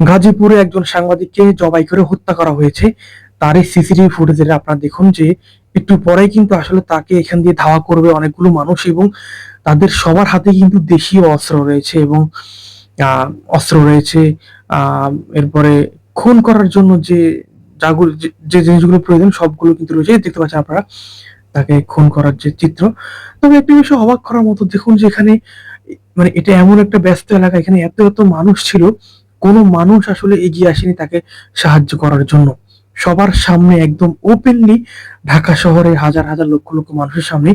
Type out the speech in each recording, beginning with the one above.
গাজীপুরে একজন সাংবাদিককে জবাই করে হত্যা করা হয়েছে। তারই সিসিটিভি ফুটেজের আপনারা দেখুন যে, একটু পরেই কিন্তু আসলে তাকে এখান দিয়ে ধাওয়া করবে অনেকগুলো মানুষ এবং তাদের সবার হাতে কিন্তু দেশীয় অস্ত্র রয়েছে এবং অস্ত্র রয়েছে। এরপরে খুন করার জন্য যে যে যে জিনিসগুলো প্রয়োজন সবগুলো কিন্তু রয়েছে। দেখতে পাচ্ছেন আপনারা, তাকে খুন করার যে চিত্র। তবে একটা বিষয় অবাক করার মতো, দেখুন যে এখানে মানে এটা এমন একটা ব্যস্ত এলাকা, এখানে এত এত মানুষ ছিল কোনো মানুষ আসলে এগিয়ে আসেনি তাকে সাহায্য করার জন্য। সবার সামনে একদম ওপেনলি ঢাকা শহরে হাজার হাজার লক্ষ লক্ষ মানুষের সামনে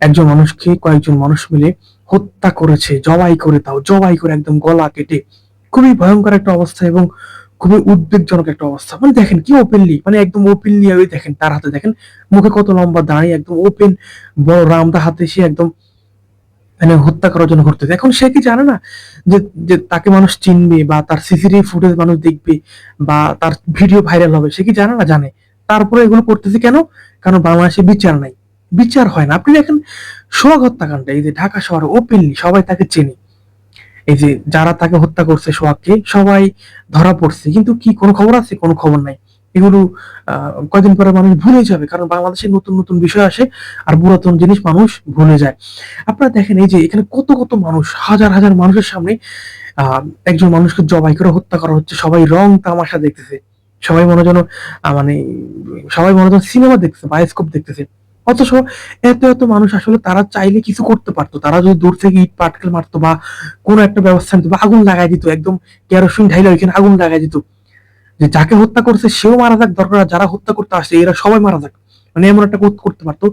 একজন মানুষকে কয়েকজন মানুষ মিলে হত্যা করেছে, জবাই করে তাও, জবাই করে একদম গলা কেটে। খুবই ভয়ঙ্কর একটা অবস্থা এবং খুবই উদ্বেগজনক একটা অবস্থা। মানে দেখেন কি ওপেনলি মানে একদম ওপেনলি দেখেন তার হাতে। দেখেন মুখে কত লম্বা দাঁড়িয়ে একদম ওপেন বড় রামদা হাতে সে একদম মানে হত্যা করার জন্য ঘুরতেছে এখন সে কি জানে না যে যে তাকে মানুষ চিনবে বা তার সিসিটিভি ফুটেজ মানুষ দেখবে বা তার ভিডিও ভাইরাল হবে, সে কি জানে না? জানে। তারপরে এগুলো করতেছে কেন? কারণ বাংলাদেশে বিচার নাই। বিচার হয় না। আপনি দেখেন, সোহাগ হত্যাকাণ্ড এই যে ঢাকা শহরে ওপেনলি সবাই তাকে চেনে। এই যে যারা তাকে হত্যা করছে সোহাগকে, সবাই ধরা পড়ছে। কিন্তু কি, কোনো খবর আছে? কোনো খবর নাই। এগুলো আহ, কয়দিন পরে মানুষ ভুলে যাবে কারণ বাংলাদেশে নতুন নতুন বিষয় আসে আর পুরাতন জিনিস মানুষ ভুলে যায়। আপনারা দেখেন এই যে এখানে কত কত মানুষ হাজার হাজার মানুষের সামনে একজন মানুষকে জবাই করে হত্যা করা হচ্ছে সবাই রং তামাশা দেখতেছে সবাই মনে যেন মানে সবাই মনে যেন সিনেমা দেখতেছে বায়োস্কোপ দেখতেছে। অথচ এত এত মানুষ আসলে তারা চাইলে কিছু করতে পারতো তারা যদি দূর থেকে ইট পাটকেল মারতো বা কোনো একটা ব্যবস্থা নিত বা আগুন লাগাই দিত একদম কেরোসিন ঢাইলে ওইখানে আগুন লাগাই দিত। যে যাকে হত্যা করছে, সেও মারা যাক, দরকার যারা হত্যা করতে আসছে, এরা সবাই মারা যাক। মানে এমন একটা করতে পারতো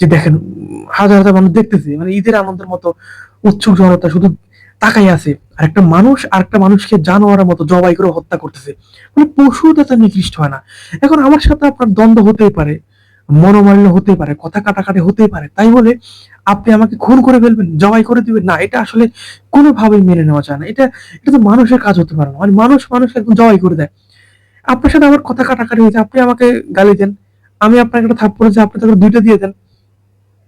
যে দেখেন, হাজার হাজার মানুষ দেখতেছে মানে ঈদের আনন্দের মতো উৎসুক জনতা শুধু তাকাই আছে। আর একটা মানুষ, আর একটা মানুষকে জানোয়ারের মতো জবাই করে হত্যা করতেছে। মানে পশু তাতে নিকৃষ্ট হয় না। এখন আমার সাথে আপনার দ্বন্দ্ব হতেই পারে, মনোমালিন্য হতে পারে, কথা কাটাকাটি হতেই পারে। তাই বলে আপনি আমাকে খুন করে ফেলবেন, জবাই করে দিবেন, না, এটা আসলে কোনোভাবেই মেনে নেওয়া যায় না। এটা এটা তো মানুষের কাজ হতে পারে না। মানে মানুষ মানুষ একদম জবাই করে দেয়। আপনার সাথে আমার কথা কাটাকাটি হয়েছে আপনি আমাকে গালি দেন। আমি আপনাকে একটা থাপ্পড় আপনি তাকে দুইটা দিয়ে দেন।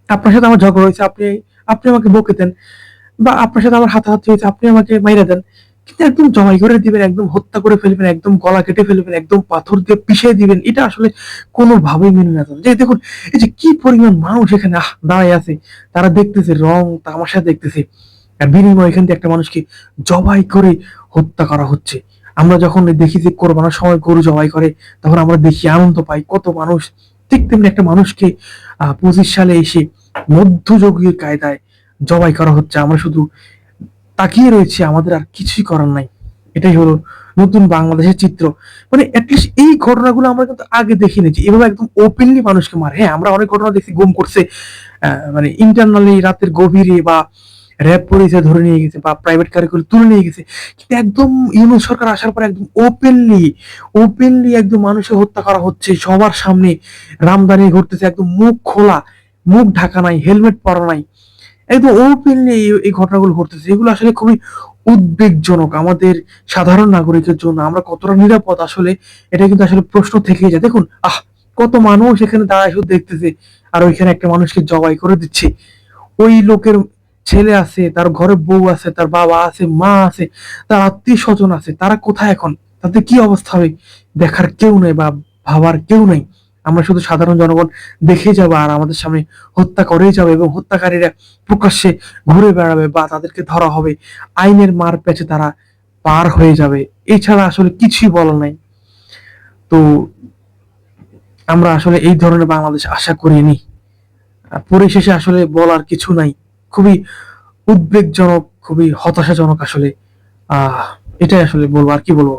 আপনার সাথে আমার ঝগড়া হয়েছে আপনি আপনি আমাকে বকে দেন। বা আপনার সাথে আমার হাতাহাতি হয়েছে আপনি আমাকে মাইরা দেন। কিন্তু একদম জবাই করে দিবেন একদম হত্যা করে ফেলবেন একদম গলা কেটে ফেলবেন একদম পাথর দিয়ে পিষিয়ে দিবেন এটা আসলে কোনোভাবেই মেনে না। যে দেখুন এই যে কি পরিমাণ মানুষ এখানে আহ, দাঁড়ায় আছে। তারা দেখতেছে রং তামাশা দেখতেছে। আর বিনিময় এখান থেকে একটা মানুষকে জবাই করে হত্যা করা হচ্ছে। আমরা যখন দেখি যে কোরবানোর সময় গরু জবাই করে, তখন আমরা দেখি আনন্দ পাই। কত মানুষ, ঠিক তেমনি একটা মানুষকে পঁচিশ সালে এসে মধ্যযুগীয় কায়দায় জবাই করা হচ্ছে। আমরা শুধু তাকিয়ে রয়েছি, আমাদের আর কিছুই করার নাই। এটাই হলো নতুন বাংলাদেশের চিত্র। মানে অ্যাটলিস্ট এই ঘটনাগুলো আমরা কিন্তু আগে দেখি নিয়েছি এভাবে একদম ওপেনলি মানুষকে মারে। হ্যাঁ আমরা অনেক ঘটনা দেখি গুম করছে। মানে ইন্টারনালি রাতের গভীরে বা র্যাব পুলিশে ধরে নিয়ে গেছে বা প্রাইভেট কারে করে তুলে নিয়ে গেছে। কিন্তু একদম ইউনুস সরকার আসার পর একদম ওপেনলি ওপেনলি একদম মানুষের হত্যা করা হচ্ছে। সবার সামনে রামদানি ঘটতেছে, একদম মুখ খোলা, মুখ ঢাকা নাই হেলমেট পরা নাই। একদম ওপেনলি এই ঘটনাগুলো ঘটতেছে। এগুলো আসলে খুবই উদ্বেগজনক আমাদের সাধারণ নাগরিকের জন্য। আমরা কতটা নিরাপদ আসলে, এটা কিন্তু আসলে প্রশ্ন থেকেই যায়। দেখুন, আহ, কত মানুষ এখানে দাঁড়ায় শুধু দেখতেছে, আর ওইখানে একটা মানুষকে জবাই করে দিচ্ছে। ওই লোকের ছেলে আছে, তার ঘরে বউ আছে, তার বাবা আছে, মা আছে, তার আত্মীয় স্বজন আছে, তারা কোথায় এখন? তাতে কি অবস্থা হবে? দেখার কেউ নেই বা ভাবার কেউ নেই। আমরা শুধু সাধারণ জনগণ দেখে যাব আর আমাদের সামনে হত্যা করেই যাবে এবং হত্যাকারীরা প্রকাশ্যে ঘুরে বেড়াবে বা তাদেরকে ধরা হবে। আইনের মার পেছে তারা পার হয়ে যাবে। এছাড়া আসলে কিছুই বলার নাই। তো আমরা আসলে এই ধরনের বাংলাদেশ আশা করিনি। পরিশেষে আসলে বলার কিছু নাই। খুবই উদ্বেগজনক খুবই হতাশাজনক আসলে। আহ এটাই আসলে বলব আর কি বলব?